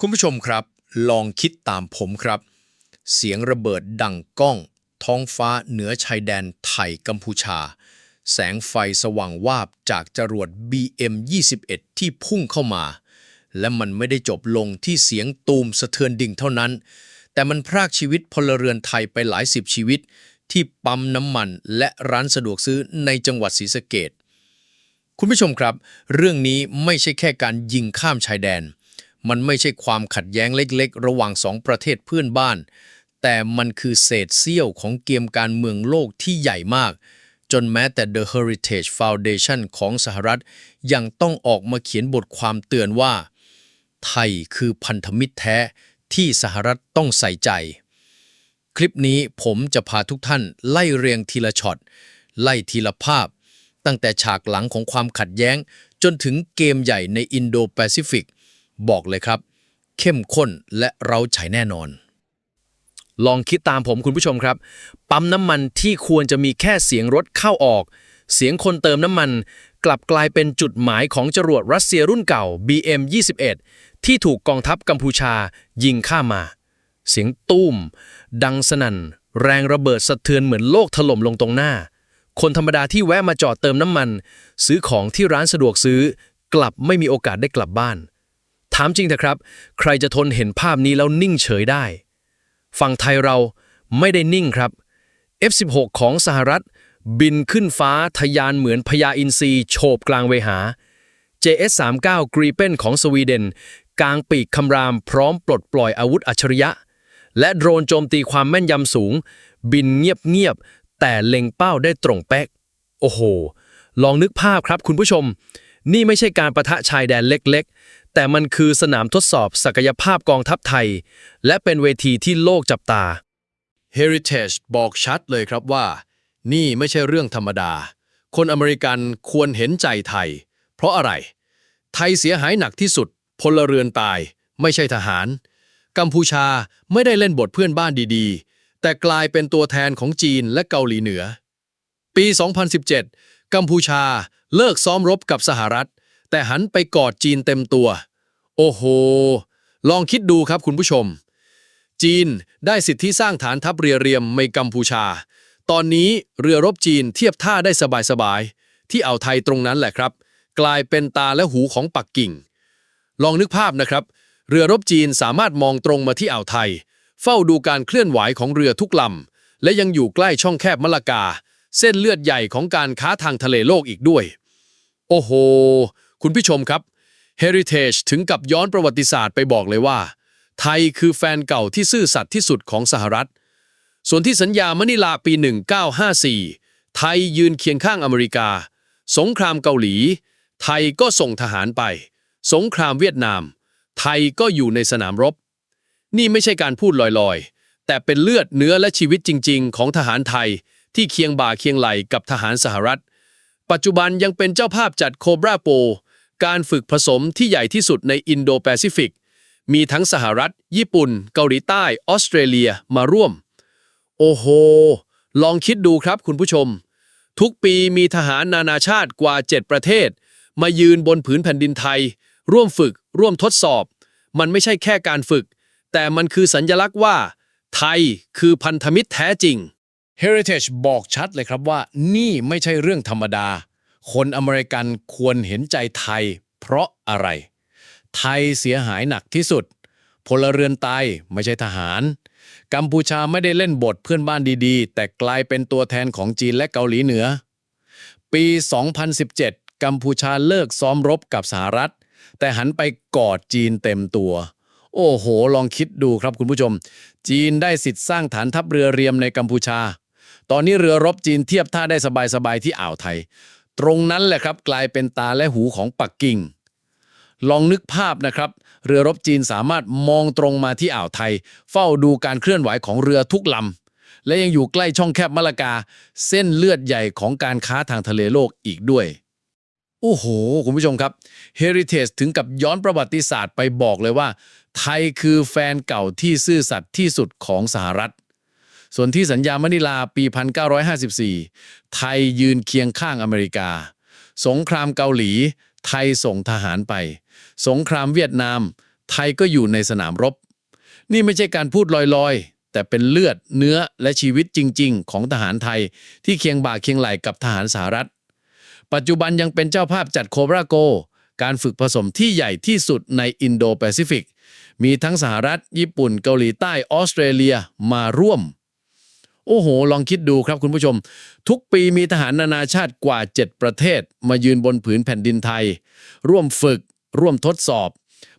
คุณผู้ชมครับ ลองคิดตามผมครับ เสียงระเบิดดังก้อง ท้องฟ้าเหนือชายแดนไทยกัมพูชา แสงไฟสว่างวาบจากจรวด BM-21 ที่พุ่งเข้ามา และมันไม่ได้จบลงที่เสียงตูมสะเทือนดิ่งเท่านั้น แต่มันพรากชีวิตพลเรือนไทยไปหลายสิบชีวิต ที่ปั๊มน้ำมันและร้านสะดวกซื้อในจังหวัดศรีสะเกดคุณผู้ชมครับ เรื่องนี้ไม่ใช่แค่การยิงข้ามชายแดน มันไม่ใช่ความขัดแย้งเล็กๆ ระหว่างสองประเทศเพื่อนบ้าน แต่มันคือเศษเสี้ยวของเกมการเมืองโลกที่ใหญ่มาก จนแม้แต่ The Heritage Foundation ของสหรัฐ ยังต้องออกมาเขียนบทความเตือนว่า ไทยคือพันธมิตรแท้ที่สหรัฐต้องใส่ใจ คลิปนี้ผมจะพาทุกท่านไล่เรียงทีละช็อต ไล่ทีละภาพ ตั้งแต่ฉากหลังของความขัดแย้ง จนถึงเกมใหญ่ในอินโดแปซิฟิก บอกเลยครับ เข้มข้นและเร้าใจแน่นอน ลองคิดตามผมคุณผู้ชมครับ ปั๊มน้ำมันที่ควรจะมีแค่เสียงรถเข้าออก เสียงคนเติมน้ำมัน กลับกลายเป็นจุดหมายของจรวดรัสเซียรุ่นเก่า BM-21 ที่ถูกกองทัพกัมพูชายิงข้ามมาเสียงตุ้ม ดังสนั่น แรงระเบิดสะเทือนเหมือนโลกถล่มลงตรงหน้า คนธรรมดาที่แวะมาจอดเติมน้ำมัน ซื้อของที่ร้านสะดวกซื้อกลับไม่มีโอกาสได้กลับบ้าน ถามจริงเถอะครับ ใครจะทนเห็นภาพนี้แล้วนิ่งเฉยได้ ฝั่งไทยเราไม่ได้นิ่งครับ F16 ของสหรัฐ บินขึ้นฟ้าทะยานเหมือนพญาอินทรีโฉบกลางเวหา JS39 Gripen ของสวีเดน กลางปีกคำรามพร้อมปลดปล่อยอาวุธอัจฉริยะ และโดรนโจมตีความแม่นยำสูง บินเงียบๆแต่เล็งเป้าได้ตรงเป๊ก โอ้โห ลองนึกภาพครับคุณผู้ชม นี่ไม่ใช่การประทะชายแดนเล็กๆ แต่มันคือสนามทดสอบศักยภาพกองทัพไทย และเป็นเวทีที่โลกจับตา Heritage บอกชัดเลยครับว่า นี่ไม่ใช่เรื่องธรรมดา คนอเมริกันควรเห็นใจไทย เพราะอะไร ไทยเสียหายหนักที่สุด พลเรือนตาย ไม่ใช่ทหาร กัมพูชาไม่ได้เล่นบทเพื่อนบ้านดีๆ แต่กลายเป็นตัวแทนของจีนและเกาหลีเหนือ ปี 2017 กัมพูชาเลิกซ้อมรบกับสหรัฐ แต่หันไปกอดจีนเต็มตัว โอ้โห ลองคิดดูครับคุณผู้ชม จีนได้สิทธิสร้างฐานทัพเรือเรียมในกัมพูชา ตอนนี้เรือรบจีนเทียบท่าได้สบายๆ ที่อ่าวไทยตรงนั้นแหละครับ กลายเป็นตาและหูของปักกิ่ง ลองนึกภาพนะครับ เรือรบจีนสามารถมองตรงมาที่อ่าวไทย เฝ้าดูการเคลื่อนไหวของเรือทุกลำ และยังอยู่ใกล้ช่องแคบมะละกา เส้นเลือดใหญ่ของการค้าทางทะเลโลกอีกด้วย โอ้โห คุณผู้ชมครับ Heritage ถึงกับย้อนประวัติศาสตร์ไปบอกเลยว่า ไทยคือแฟนเก่าที่ซื่อสัตย์ที่สุดของสหรัฐ ส่วนที่สัญญามะนิลาปี 1954 ไทยยืนเคียงข้างอเมริกา สงครามเกาหลี ไทยก็ส่งทหารไป สงครามเวียดนาม ไทยก็อยู่ในสนามรบ นี่ไม่ใช่การพูดลอยๆ แต่เป็นเลือดเนื้อและชีวิตจริง ๆ ของทหารไทยที่เคียงบ่าเคียงไหลกับทหารสหรัฐ ปัจจุบันยังเป็นเจ้าภาพจัดโคบราโป การฝึกผสมที่ใหญ่ที่สุดในอินโดแปซิฟิก มีทั้งสหรัฐ ญี่ปุ่น เกาหลีใต้ ออสเตรเลียมาร่วม โอ้โห ลองคิดดูครับคุณผู้ชม ทุกปีมีทหารนานาชาติกว่า 7 ประเทศ มายืนบนผืนแผ่นดินไทย ร่วมฝึก ร่วมทดสอบ มันไม่ใช่แค่การฝึก แต่มันคือสัญญลักษณ์ว่า ไทยคือพันธมิตรแท้จริง Heritage บอกชัดเลยครับว่า นี่ไม่ใช่เรื่องธรรมดา คนอเมริกันควรเห็นใจไทย เพราะอะไร ไทยเสียหายหนักที่สุด พลเรือนตายไม่ใช่ทหาร กัมพูชาไม่ได้เล่นบทเพื่อนบ้านดีๆ แต่กลายเป็นตัวแทนของจีนและเกาหลีเหนือ ปี 2017 กัมพูชาเลิกซ้อมรบกับสหรัฐ แต่หันไปกอดจีนเต็มตัวโอ้โห ลองคิดดูครับคุณผู้ชม จีนได้สิทธิ์สร้างฐานทัพเรือเรียมในกัมพูชา ตอนนี้เรือรบจีนเทียบท่าได้สบายๆที่อ่าวไทย ตรงนั้นแหละครับกลายเป็นตาและหูของปักกิ่ง ลองนึกภาพนะครับ เรือรบจีนสามารถมองตรงมาที่อ่าวไทย เฝ้าดูการเคลื่อนไหวของเรือทุกลำและยังอยู่ใกล้ช่องแคบมะละกา เส้นเลือดใหญ่ของการค้าทางทะเลโลกอีกด้วย โอ้โห คุณผู้ชมครับ Heritage ถึงกับย้อนประวัติศาสตร์ไปบอกเลยว่า ไทยคือแฟนเก่าที่ซื่อสัตย์ที่สุดของสหรัฐ ส่วนที่สัญญามะนิลาปี 1954 ไทยยืนเคียงข้างอเมริกา สงครามเกาหลี ไทยส่งทหารไป สงครามเวียดนาม ไทยก็อยู่ในสนามรบ นี่ไม่ใช่การพูดลอยๆ แต่เป็นเลือดเนื้อและชีวิตจริง ๆ ของทหารไทยที่เคียงบ่าเคียงไหล่กับทหารสหรัฐ ปัจจุบันยังเป็นเจ้าภาพจัดโคบราโก การฝึกผสมที่ใหญ่ที่สุดในอินโดแปซิฟิก มีทั้งสหรัฐ ญี่ปุ่น เกาหลีใต้ ออสเตรเลียมาร่วม โอ้โห ลองคิดดูครับคุณผู้ชม ทุกปีมีทหารนานาชาติกว่า 7 ประเทศ มายืนบนผืนแผ่นดินไทย ร่วมฝึก ร่วมทดสอบ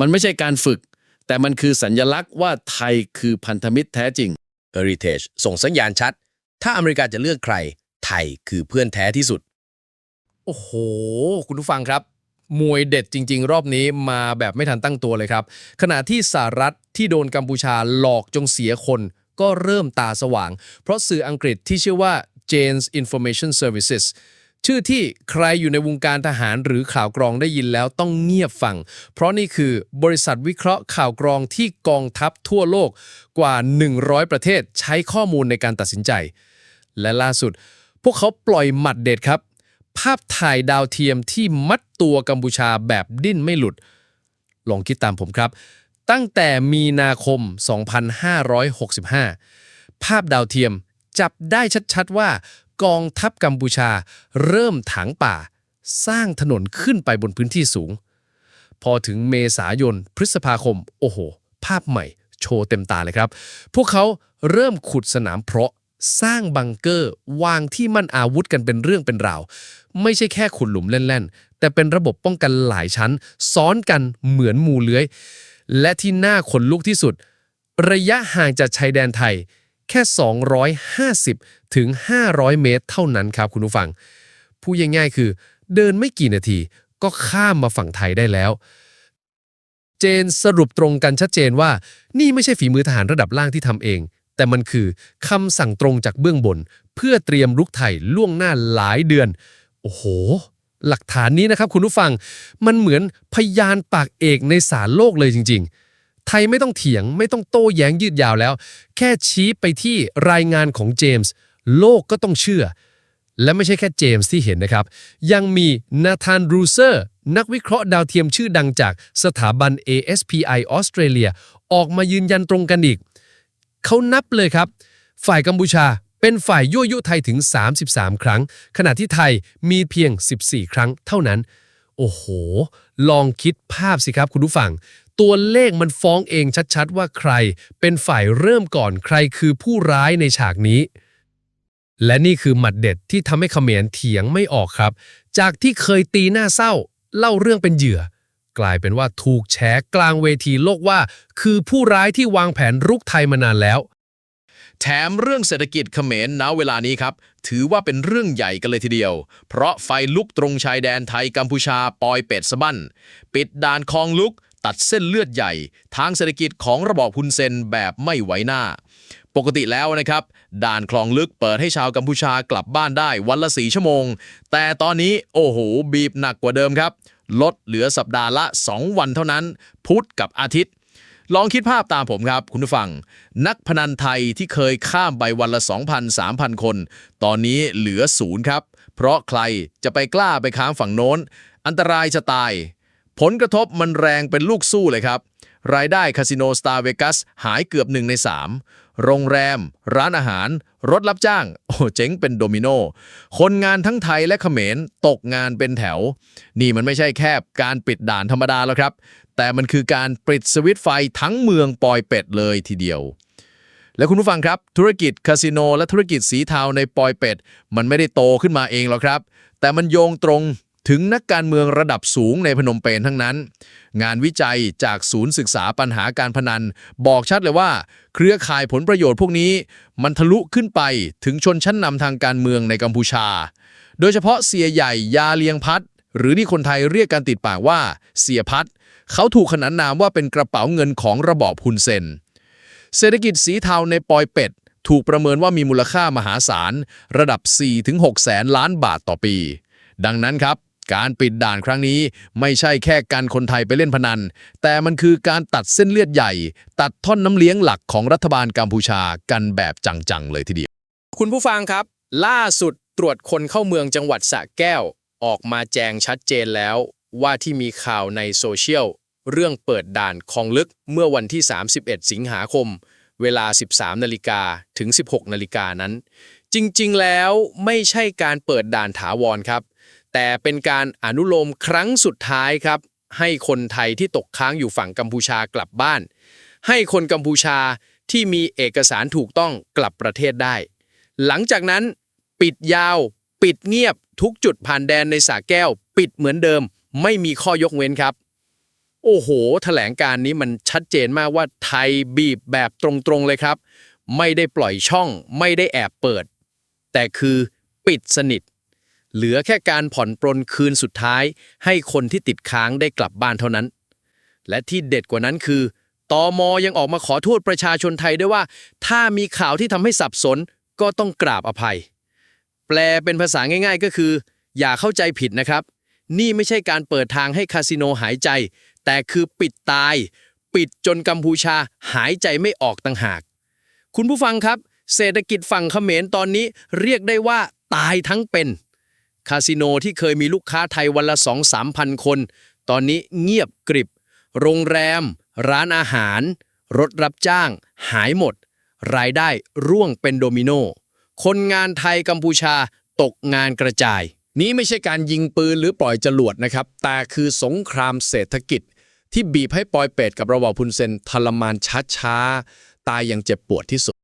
มันไม่ใช่การฝึก แต่มันคือสัญญลักษณ์ว่าไทยคือพันธมิตรแท้จริง Heritage ส่งสัญญาณชัด ถ้าอเมริกาจะเลือกใคร ไทยคือเพื่อนแท้ที่สุด โอ้โห คุณผู้ฟังครับ มวยเด็ดจริง ๆ รอบนี้มาแบบไม่ทันตั้งตัวเลยครับ ขณะที่สหรัฐที่โดนกัมพูชาหลอกจงเสียคน ก็เริ่มตาสว่าง เพราะสื่ออังกฤษที่ชื่อว่า Jane's Information Services ชื่อที่ใครอยู่ในวงการทหารหรือข่าวกรองได้ยินแล้วต้องเงียบฟัง เพราะนี่คือบริษัทวิเคราะห์ข่าวกรองที่กองทัพทั่วโลกกว่า 100 ประเทศใช้ข้อมูลในการตัดสินใจ และล่าสุด พวกเขาปล่อยหมัดเด็ดครับ ภาพถ่ายดาวเทียมที่มัดตัวกัมพูชาแบบดิ้นไม่หลุด ลองคิดตามผมครับ ตั้งแต่มีนาคม 2565 ภาพดาวเทียมจับได้ชัดๆว่า กองทัพกัมพูชา เริ่มถางป่า สร้างถนนขึ้นไปบนพื้นที่สูง พอถึงเมษายนพฤษภาคม โอ้โห ภาพใหม่ โชว์เต็มตาเลยครับ พวกเขาเริ่มขุดสนามเพาะสร้างบังเกอร์วางที่มั่นอาวุธกันเป็นเรื่องเป็นราว ไม่ใช่แค่ขุดหลุมเล่น ๆ แต่เป็นระบบป้องกันหลายชั้น ซ้อนกันเหมือนหมูเลื้อย และที่น่าขนลุกที่สุด ระยะห่างจากชายแดนไทยแค่ 250 ถึง 500 เมตรเท่านั้นครับคุณผู้ฟัง พูดง่ายๆคือ เดินไม่กี่นาทีก็ข้ามมาฝั่งไทยได้แล้ว เจนสรุปตรงกันชัดเจนว่า นี่ไม่ใช่ฝีมือทหารระดับล่างที่ทำเอง แต่มันคือคำสั่งตรงจากเบื้องบน เพื่อเตรียมรุกไทยล่วงหน้าหลายเดือน โอ้โห หลักฐานนี้นะครับคุณผู้ฟังมันเหมือนพยานปากเอกในศาลโลกเลยจริง ๆ ไทยไม่ต้องเถียงไม่ต้องโต้แย้งยืดยาวแล้ว แค่ชี้ไปที่รายงานของเจมส์โลกก็ต้องเชื่อ และไม่ใช่แค่เจมส์ที่เห็นนะครับ ยังมีนาธานรูเซอร์นักวิเคราะห์ดาวเทียมชื่อดังจากสถาบัน ASPI ออสเตรเลียออกมายืนยันตรงกันอีก เขานับเลยครับ ฝ่ายกัมพูชา เป็นฝ่ายยั่วยุไทยถึง 33 ครั้ง ขณะที่ไทยมีเพียง 14 ครั้งเท่านั้น โอ้โห ลองคิดภาพสิครับคุณผู้ฟัง ตัวเลขมันฟ้องเองชัดๆ ว่าใคร เป็นฝ่ายเริ่มก่อนใครคือผู้ร้ายในฉากนี้ และนี่คือหมัดเด็ดที่ทำให้เขมรเถียงไม่ออกครับ จากที่เคยตีหน้าเศร้า เล่าเรื่องเป็นเหยื่อ กลายเป็นว่าถูกแฉกลางเวทีโลกว่า คือผู้ร้ายที่วางแผนรุกไทยมานานแล้ว แถมเรื่องเศรษฐกิจเขมรณเวลานี้ครับ ถือว่าเป็นเรื่องใหญ่กันเลยทีเดียว เพราะไฟลุกตรงชายแดนไทยกัมพูชาปอยเป็ดสะบั้น ปิดด่านคลองลุก ตัดเส้นเลือดใหญ่ ทางเศรษฐกิจของระบอบฮุนเซนแบบไม่ไหวหน้า ปกติแล้วนะครับ ด่านคลองลึกเปิดให้ชาวกัมพูชากลับบ้านได้วันละสีชั่วโมง แต่ตอนนี้โอ้โหบีบหนักกว่าเดิมครับ ลดเหลือสัปดาห์ละ 2 วันเท่านั้น พุธกับอาทิตย์ ลองคิดภาพตามผมครับ คุณผู้ฟัง นักพนันไทยที่เคยข้ามไปวันละ 2,000 3,000 คน ตอนนี้เหลือศูนย์ครับ เพราะใครจะไปกล้าไปค้างฝั่งโน้น อันตรายจะตาย ผลกระทบมันแรงเป็นลูกสู้เลยครับ รายได้คาสิโนสตาร์เวกัสหายเกือบหนึ่งใน3 โรงแรม ร้านอาหาร รถรับจ้าง โอ้เจ๊งเป็นโดมิโน คนงานทั้งไทยและเขมรตกงานเป็นแถว นี่มันไม่ใช่แค่การปิดด่านธรรมดาแล้วครับ แต่มันคือการปิดสวิตไฟทั้งเมืองปอยเป็ดเลยทีเดียว และคุณผู้ฟังครับ ธุรกิจคาสิโนและธุรกิจสีเทาในปอยเป็ด มันไม่ได้โตขึ้นมาเองหรอกครับ แต่มันโยงตรง ถึงนักการเมืองระดับสูงในพนมเปญทั้งนั้น งานวิจัยจากศูนย์ศึกษาปัญหาการพนัน บอกชัดเลยว่า เครือข่ายผลประโยชน์พวกนี้ มันทะลุขึ้นไปถึงชนชั้นนำทางการเมืองในกัมพูชา โดยเฉพาะเสียใหญ่ยาเลียงพัดหรือที่คนไทยเรียกกันติดปากว่าเสียพัดเขาถูกขนานนามว่าเป็นกระเป๋าเงินของระบอบฮุนเซน เศรษฐกิจสีเทาในปอยเป็ด ถูกประเมินว่ามีมูลค่ามหาศาล ระดับ 4-6 แสนล้านบาทต่อปี ดังนั้นครับ การปิดด่านครั้งนี้ไม่ใช่แค่การคนไทยไปเล่นพนัน แต่มันคือการตัดเส้นเลือดใหญ่ ตัดท่อนน้ำเลี้ยงหลักของรัฐบาลกัมพูชากันแบบจังๆเลยทีเดียว คุณผู้ฟังครับ ล่าสุดตรวจคนเข้าเมืองจังหวัดสระแก้ว ออกมาแจงชัดเจนแล้ว ว่าที่มีข่าวในโซเชียลเรื่องเปิดด่านคลองลึกเมื่อวันที่ 31 สิงหาคม เวลา 13 นาฬิกาถึง 16 นาฬิกานั้น จริงๆ แล้วไม่ใช่การเปิดด่านถาวรครับ แต่เป็นการอนุโลมครั้งสุดท้ายครับ ให้คนไทยที่ตกค้างอยู่ฝั่งกัมพูชากลับบ้าน ให้คนกัมพูชาที่มีเอกสารถูกต้องกลับประเทศได้ หลังจากนั้น ปิดยาว ปิดเงียบทุกจุดผ่านแดนในสาแก้ว ปิดเหมือนเดิม ไม่มีข้อยกเว้นครับ โอ้โหแถลงการนี้มันชัดเจนมากว่าไทยบีบแบบตรงๆเลยครับ ไม่ได้ปล่อยช่อง ไม่ได้แอบเปิด แต่คือปิดสนิท เหลือแค่การผ่อนปรนคืนสุดท้าย ให้คนที่ติดค้างได้กลับบ้านเท่านั้น และที่เด็ดกว่านั้นคือตอมยังออกมาขอโทษประชาชนไทยด้วยว่า ถ้ามีข่าวที่ทำให้สับสนก็ต้องกราบอภัย แปลเป็นภาษาง่าย ๆ ก็คือ อย่าเข้าใจผิดนะครับ นี่ไม่ใช่การเปิดทางให้คาสิโนหายใจ แต่คือปิดตาย ปิดจนกัมพูชาหายใจไม่ออกต่างหาก คุณผู้ฟังครับ เศรษฐกิจฝั่งเขมรตอนนี้เรียกได้ว่าตายทั้งเป็น คาสิโนที่เคยมีลูกค้าไทยวันละ 2 3พันคน ตอนนี้เงียบกริบ โรงแรม ร้านอาหาร รถรับจ้าง หายหมด รายได้ร่วงเป็นโดมิโน คนงานไทยกัมพูชาตกงานกระจาย นี้ไม่ใช่การยิงปืนหรือปล่อยจรวดนะครับ แต่คือสงครามเศรษฐกิจ ที่บีบให้ปอยเป็ดกับระบอบพุนเซนทรมานช้าๆ ตายอย่างเจ็บปวดที่สุด